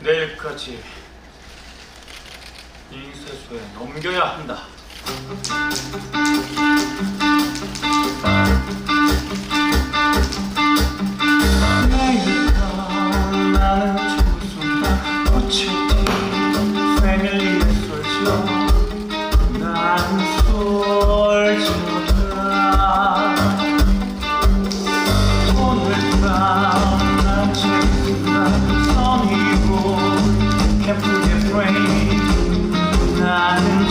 내일까지 인쇄소에 넘겨야 한다.